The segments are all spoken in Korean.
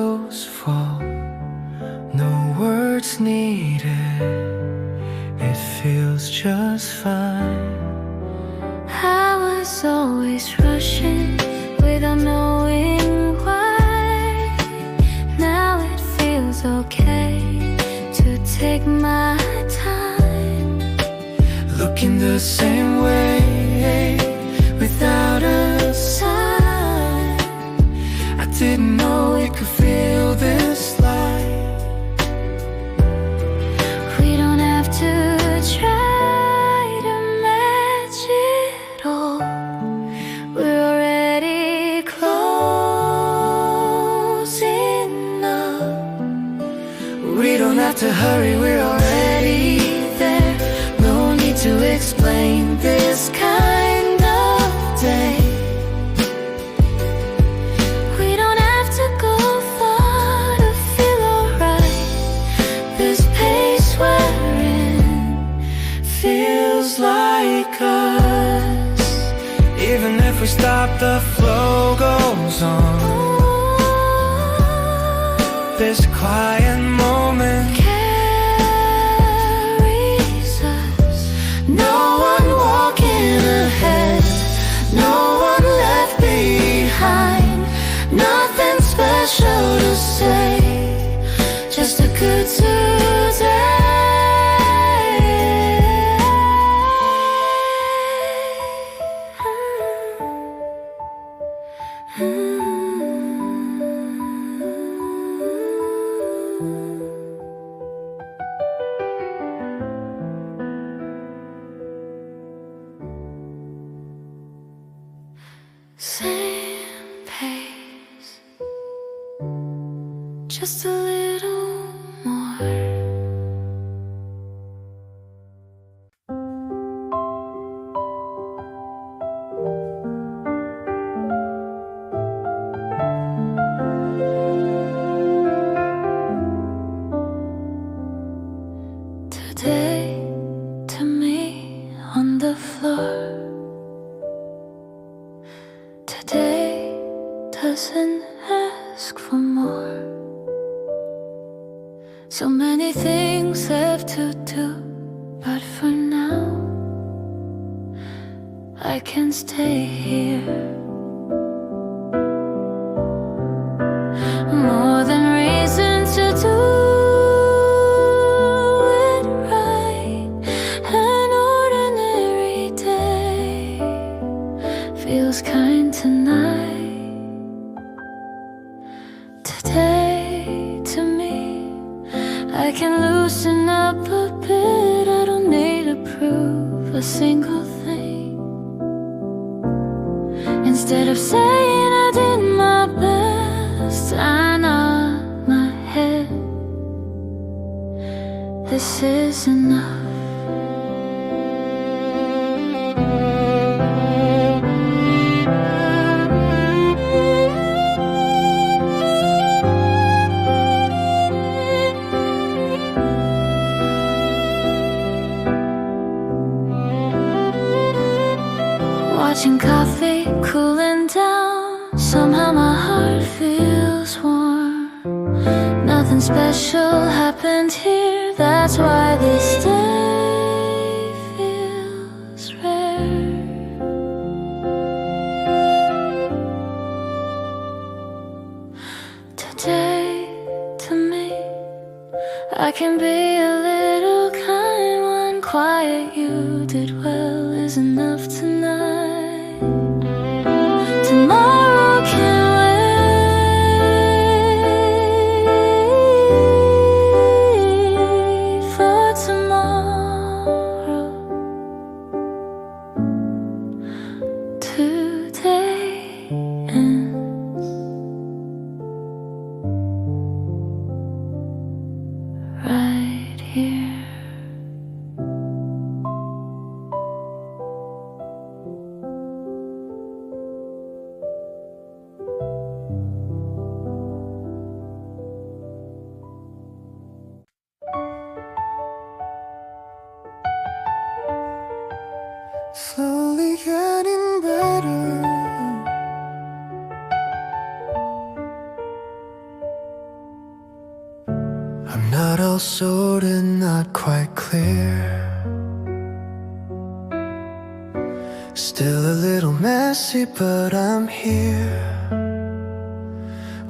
shadows fall. No words needed, it feels just fine. I was always rushing without knowing why. Now it feels okay to take my time. Looking the same know it could feel this light. We stop, the flow goes on. This quiet moment, Same pace, just a little doesn't ask for more. So many things left to do, but for now, I can stay here. More than reason to do it right. An ordinary day feels kind tonight. Special happened here. That's why this day slowly getting better. I'm not all sorted, not quite clear. Still a little messy, but I'm here.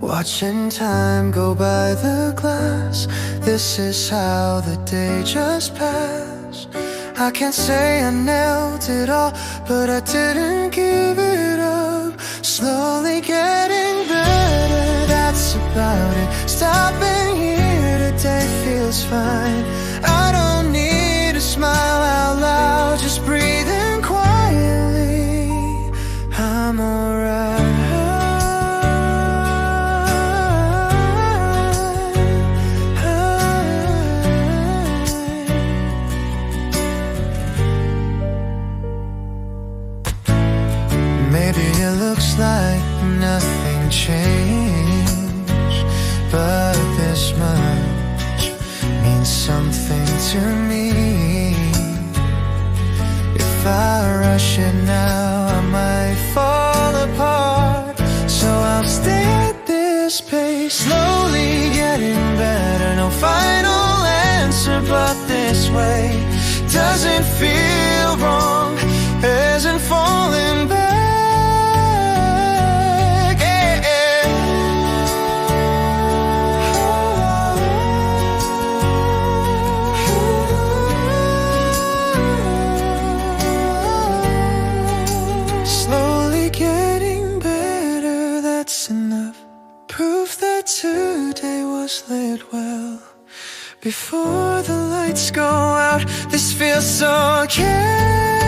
Watching time go by the glass. This is how the day just passed. I can't say I nailed it all, but I didn't give it up. Slowly getting better, that's about it. Stopping here today feels fine. I don't need to smile out loud, just breathing doesn't feel wrong. Isn't falling back. Slowly getting better, that's enough. Proof that today was lit well. Before the lights go out, this feels so okay.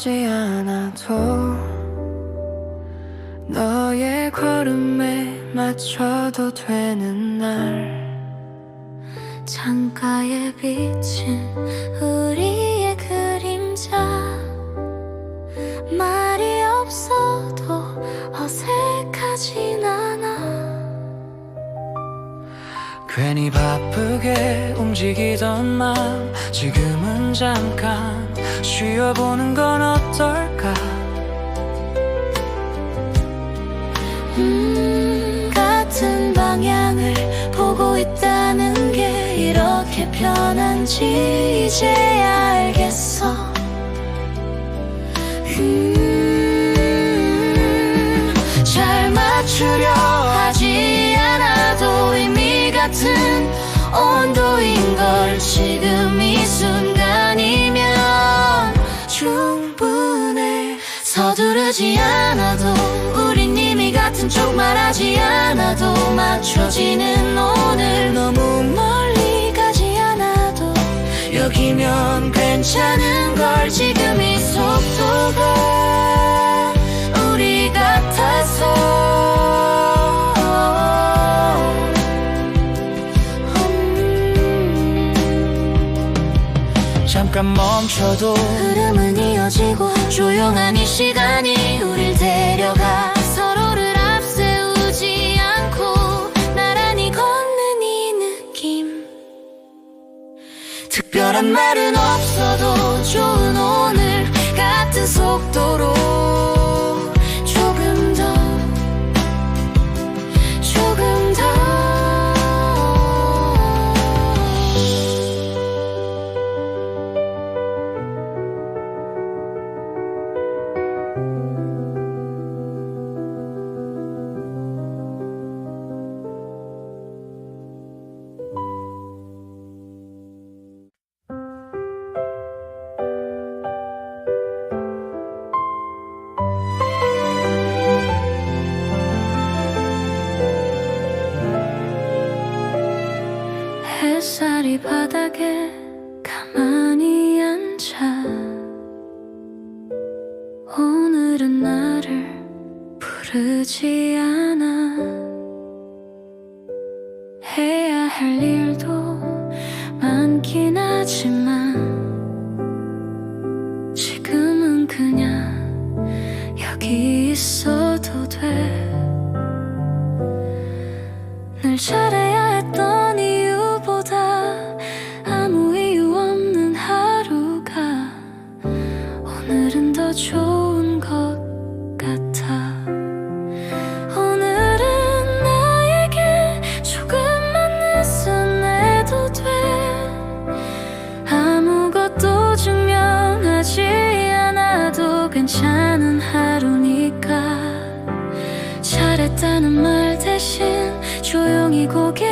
앞서지 않아도 너의 걸음에 맞춰도 되는 날. 창가에 비친 우리의 그림자. 말이 없어도 어색하진 않아. 괜히 바쁘게 움직이던 마음 지금은 잠깐 쉬어보는 건 어떨까 음, 같은 방향을 보고 있다는 게 이렇게 편한지 이제야 알겠어. 음, 잘 맞추려 하지 않아도 의미 같은 온도인 걸 지금 이 순간 서두르지 않아도 우린 이미 같은 쪽 말하지 않아도 맞춰지는 오늘 너무 멀리 가지 않아도 여기면 괜찮은 걸 지금 이 속도가 우리 같아서 음. 잠깐 멈춰도 흐름은 이어지고 조용한 이 시간이 특별한 말은 없어도 좋은 오늘 같은 속도로 таке. 괜찮은 하루니까. 잘했다는 말 대신 조용히 고개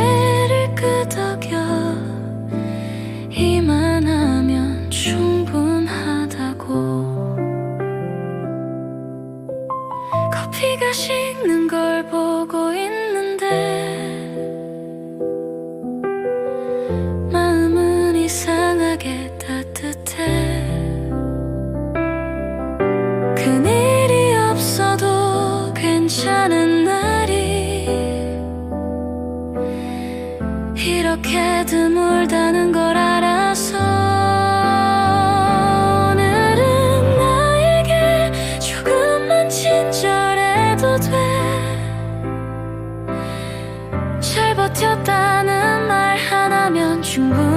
버텼다는 말 하나면 충분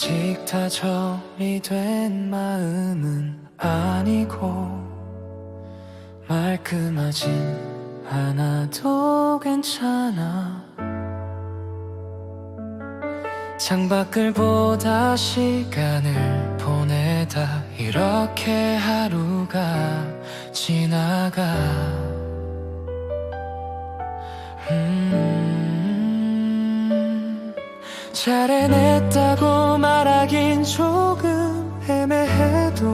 아직 다 정리된 마음은 아니고 말끔하진 않아도 괜찮아. 창밖을 보다 시간을 보내다 이렇게 하루가 지나가 잘 해냈다고 말하긴 조금 애매해도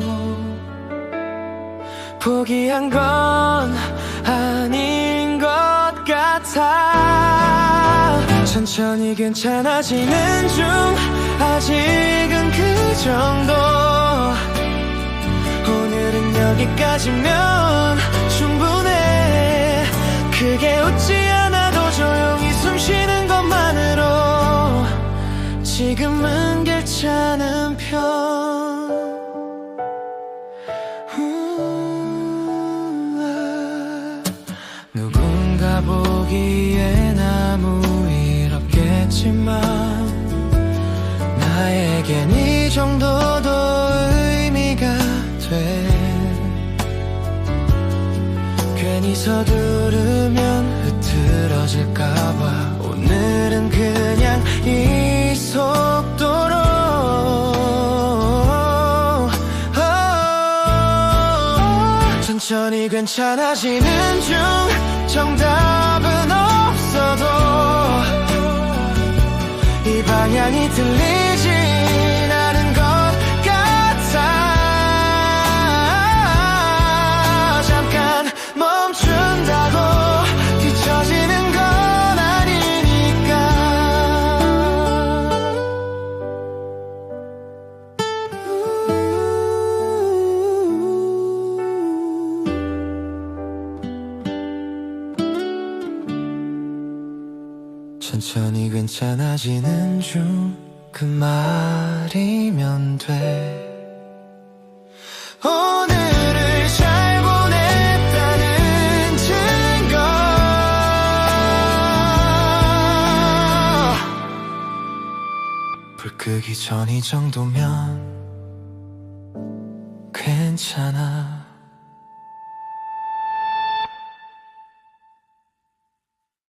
포기한 건 아닌 것 같아. 천천히 괜찮아지는 중 아직은 그 정도. 오늘은 여기까지면 충분해. 크게 웃지 않아 지금은 괜찮은 편. 누군가 보기엔 아무 일 없겠지만 나에겐 이 정도도 의미가 돼 괜히 서두르면 흐트러질까봐 오늘은 그냥 이 속도로 천천히 괜찮아지는 중 정답은 없어도 이 방향이 들리 천천히 괜찮아지는 중 그 말이면 돼. 오늘을 잘 보냈다는 증거. 불 끄기 전 이 정도면 괜찮아